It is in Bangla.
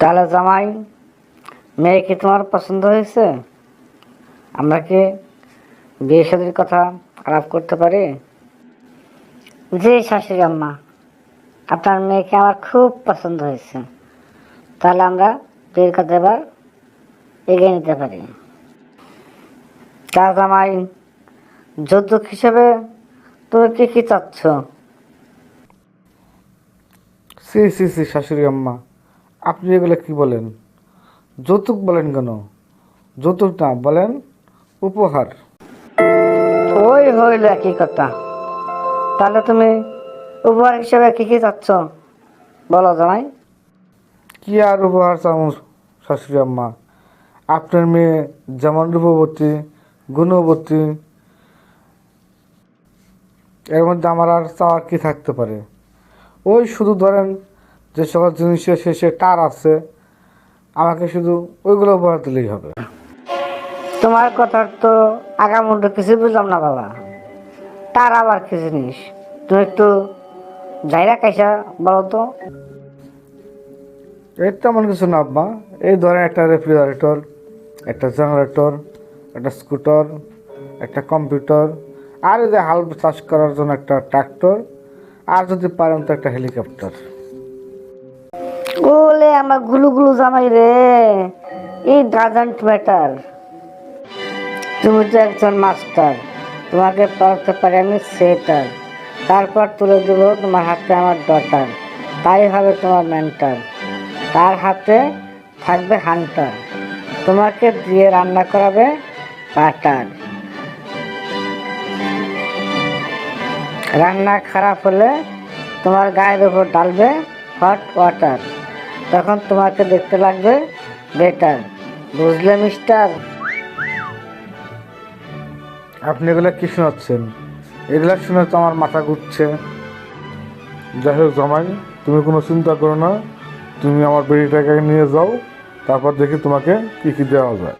তাহলে জামাই, মেয়ে কি তোমার পছন্দ হয়েছে? আমরা কি বিয়ে শাদীর কথা আলাপ করতে পারি? জি শাশুড়ি আম্মা, আপনার মেয়েকে আমার খুব পছন্দ হয়েছে। তাহলে আমরা বিয়ের কথা এবার এগিয়ে নিতে পারি। তা জামাই, যৌতুক হিসেবে তুমি কি কি চাচ্ছ? সি সি সি, শাশুড়ি আম্মা। আপনি এগুলো কি বলেন? যৌতুক বলেন কেন? যৌতুক না বলেন উপহার। ওই হইল একই কথা। তাহলে তুমি উপহার হিসেবে কি কি চাচ্ছ? বলো জানাই। কি আর উপহার চাও শাশুড়ি আম্মা? আপনার মেয়ে যেমন রূপবতী গুণবতী এর মধ্যে আমার আর চাওয়ার কি থাকতে পারে? ওই শুধু ধরেন যে সকল জিনিসের শেষে টার আছে আমাকে শুধু ওইগুলো উপহার দিলেই হবে। তোমার কথার তো আগামুন্ড কিছু বুঝলাম না বাবা। তার আবার কি জিনিস? তুমি একটু জায়গা কাইসা বলো তো। এর তেমন কিছু না আব্বা। এই ধরেন একটা রেফ্রিজারেটর একটা জেনারেটর একটা স্কুটার একটা কম্পিউটার আর এই যে হাল চাষ করার জন্য একটা ট্রাক্টর আর যদি পারেন তো একটা হেলিকপ্টার। আমার গুলু গুলু জামাই রে। এই ডাজেন্ট ম্যাটার তুমি তো একজন মাস্টার তোমাকে পড়াতে পারি আমি সেটার তারপর তুলে দেবো তোমার হাতে আমার ডটার তাই হবে তোমার মেন্টার তার হাতে থাকবে হান্টার তোমাকে দিয়ে রান্না করাবে বাটার রান্না খারাপ হলে তোমার গায়ের উপর ডালবে হট ওয়াটার তখন তোমাকে দেখতে লাগবে বেটার। বুঝলে, মিস্টার? আপনি এগুলো কি শোনাচ্ছেন? এগুলো শুনে তো আমার মাথা ঘুরছে। যাই হোক, জামাই, তুমি কোনো চিন্তা করো না। তুমি আমার বেড়িটাকে নিয়ে যাও, তারপর দেখি তোমাকে কী কী দেওয়া যায়।